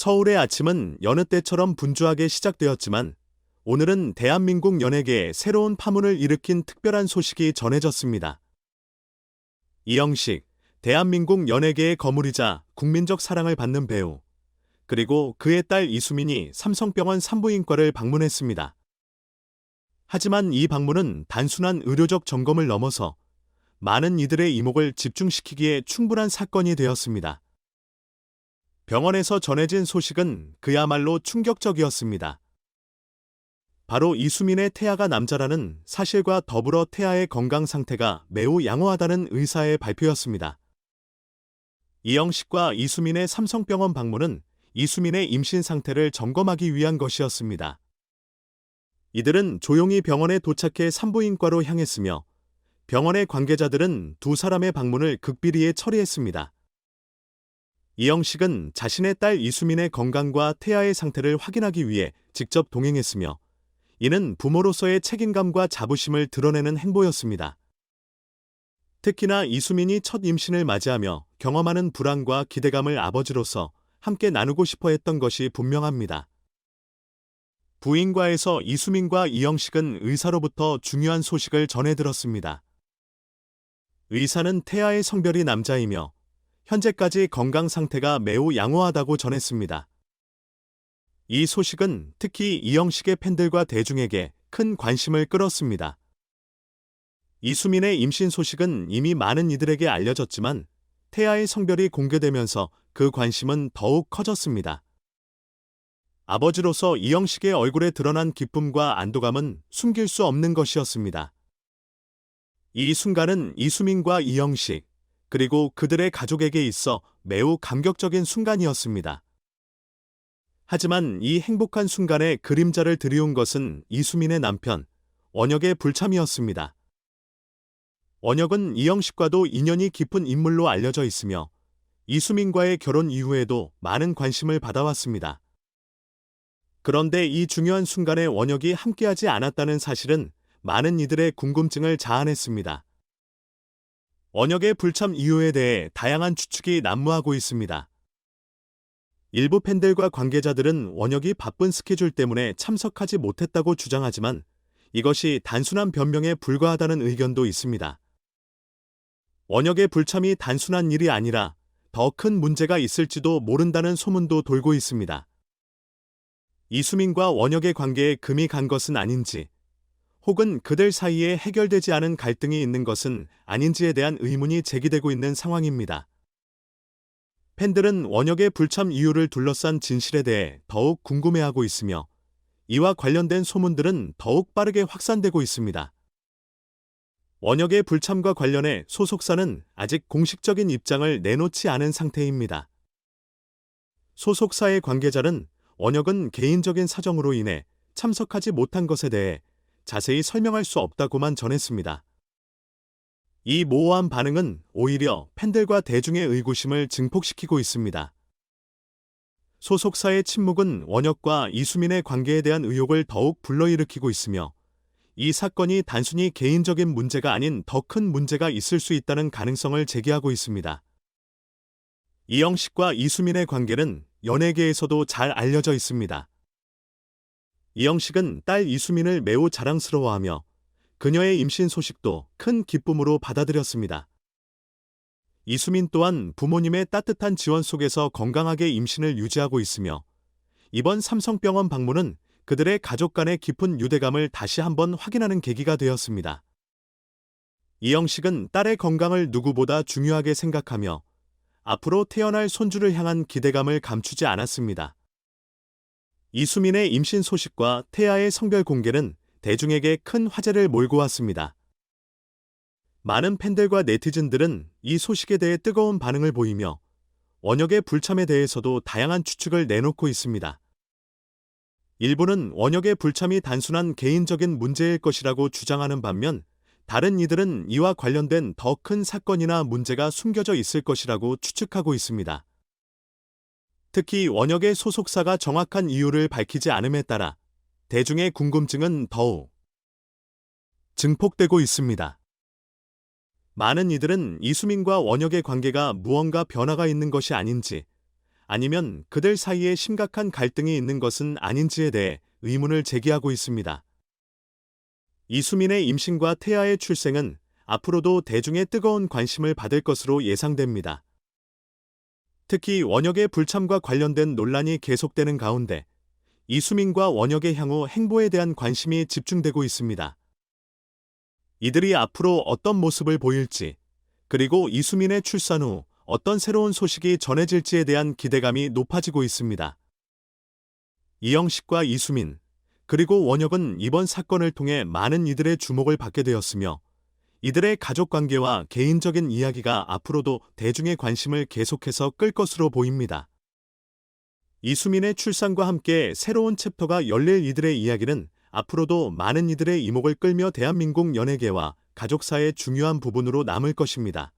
서울의 아침은 여느 때처럼 분주하게 시작되었지만 오늘은 대한민국 연예계에 새로운 파문을 일으킨 특별한 소식이 전해졌습니다. 이영식, 대한민국 연예계의 거물이자 국민적 사랑을 받는 배우, 그리고 그의 딸 이수민이 삼성병원 산부인과를 방문했습니다. 하지만 이 방문은 단순한 의료적 점검을 넘어서 많은 이들의 이목을 집중시키기에 충분한 사건이 되었습니다. 병원에서 전해진 소식은 그야말로 충격적이었습니다. 바로 이수민의 태아가 남자라는 사실과 더불어 태아의 건강 상태가 매우 양호하다는 의사의 발표였습니다. 이영식과 이수민의 삼성병원 방문은 이수민의 임신 상태를 점검하기 위한 것이었습니다. 이들은 조용히 병원에 도착해 산부인과로 향했으며 병원의 관계자들은 두 사람의 방문을 극비리에 처리했습니다. 이영식은 자신의 딸 이수민의 건강과 태아의 상태를 확인하기 위해 직접 동행했으며 이는 부모로서의 책임감과 자부심을 드러내는 행보였습니다. 특히나 이수민이 첫 임신을 맞이하며 경험하는 불안과 기대감을 아버지로서 함께 나누고 싶어 했던 것이 분명합니다. 부인과에서 이수민과 이영식은 의사로부터 중요한 소식을 전해 들었습니다. 의사는 태아의 성별이 남자이며 현재까지 건강 상태가 매우 양호하다고 전했습니다. 이 소식은 특히 이영식의 팬들과 대중에게 큰 관심을 끌었습니다. 이수민의 임신 소식은 이미 많은 이들에게 알려졌지만 태아의 성별이 공개되면서 그 관심은 더욱 커졌습니다. 아버지로서 이영식의 얼굴에 드러난 기쁨과 안도감은 숨길 수 없는 것이었습니다. 이 순간은 이수민과 이영식, 그리고 그들의 가족에게 있어 매우 감격적인 순간이었습니다. 하지만 이 행복한 순간에 그림자를 들이운 것은 이수민의 남편, 원혁의 불참이었습니다. 원혁은 이영식과도 인연이 깊은 인물로 알려져 있으며 이수민과의 결혼 이후에도 많은 관심을 받아왔습니다. 그런데 이 중요한 순간에 원혁이 함께하지 않았다는 사실은 많은 이들의 궁금증을 자아냈습니다. 원혁의 불참 이유에 대해 다양한 추측이 난무하고 있습니다. 일부 팬들과 관계자들은 원혁이 바쁜 스케줄 때문에 참석하지 못했다고 주장하지만 이것이 단순한 변명에 불과하다는 의견도 있습니다. 원혁의 불참이 단순한 일이 아니라 더 큰 문제가 있을지도 모른다는 소문도 돌고 있습니다. 이수민과 원혁의 관계에 금이 간 것은 아닌지, 혹은 그들 사이에 해결되지 않은 갈등이 있는 것은 아닌지에 대한 의문이 제기되고 있는 상황입니다. 팬들은 원혁의 불참 이유를 둘러싼 진실에 대해 더욱 궁금해하고 있으며 이와 관련된 소문들은 더욱 빠르게 확산되고 있습니다. 원혁의 불참과 관련해 소속사는 아직 공식적인 입장을 내놓지 않은 상태입니다. 소속사의 관계자는 원혁은 개인적인 사정으로 인해 참석하지 못한 것에 대해 자세히 설명할 수 없다고만 전했습니다. 이 모호한 반응은 오히려 팬들과 대중의 의구심을 증폭시키고 있습니다. 소속사의 침묵은 원혁과 이수민의 관계에 대한 의혹을 더욱 불러일으키고 있으며 이 사건이 단순히 개인적인 문제가 아닌 더 큰 문제가 있을 수 있다는 가능성을 제기하고 있습니다. 이영식과 이수민의 관계는 연예계에서도 잘 알려져 있습니다. 이영식은 딸 이수민을 매우 자랑스러워하며 그녀의 임신 소식도 큰 기쁨으로 받아들였습니다. 이수민 또한 부모님의 따뜻한 지원 속에서 건강하게 임신을 유지하고 있으며 이번 삼성병원 방문은 그들의 가족 간의 깊은 유대감을 다시 한번 확인하는 계기가 되었습니다. 이영식은 딸의 건강을 누구보다 중요하게 생각하며 앞으로 태어날 손주를 향한 기대감을 감추지 않았습니다. 이수민의 임신 소식과 태아의 성별 공개는 대중에게 큰 화제를 몰고 왔습니다. 많은 팬들과 네티즌들은 이 소식에 대해 뜨거운 반응을 보이며 원혁의 불참에 대해서도 다양한 추측을 내놓고 있습니다. 일부는 원혁의 불참이 단순한 개인적인 문제일 것이라고 주장하는 반면 다른 이들은 이와 관련된 더 큰 사건이나 문제가 숨겨져 있을 것이라고 추측하고 있습니다. 특히 원혁의 소속사가 정확한 이유를 밝히지 않음에 따라 대중의 궁금증은 더욱 증폭되고 있습니다. 많은 이들은 이수민과 원혁의 관계가 무언가 변화가 있는 것이 아닌지, 아니면 그들 사이에 심각한 갈등이 있는 것은 아닌지에 대해 의문을 제기하고 있습니다. 이수민의 임신과 태아의 출생은 앞으로도 대중의 뜨거운 관심을 받을 것으로 예상됩니다. 특히 원혁의 불참과 관련된 논란이 계속되는 가운데 이수민과 원혁의 향후 행보에 대한 관심이 집중되고 있습니다. 이들이 앞으로 어떤 모습을 보일지, 그리고 이수민의 출산 후 어떤 새로운 소식이 전해질지에 대한 기대감이 높아지고 있습니다. 이영식과 이수민, 그리고 원혁은 이번 사건을 통해 많은 이들의 주목을 받게 되었으며 이들의 가족 관계와 개인적인 이야기가 앞으로도 대중의 관심을 계속해서 끌 것으로 보입니다. 이수민의 출산과 함께 새로운 챕터가 열릴 이들의 이야기는 앞으로도 많은 이들의 이목을 끌며 대한민국 연예계와 가족사의 중요한 부분으로 남을 것입니다.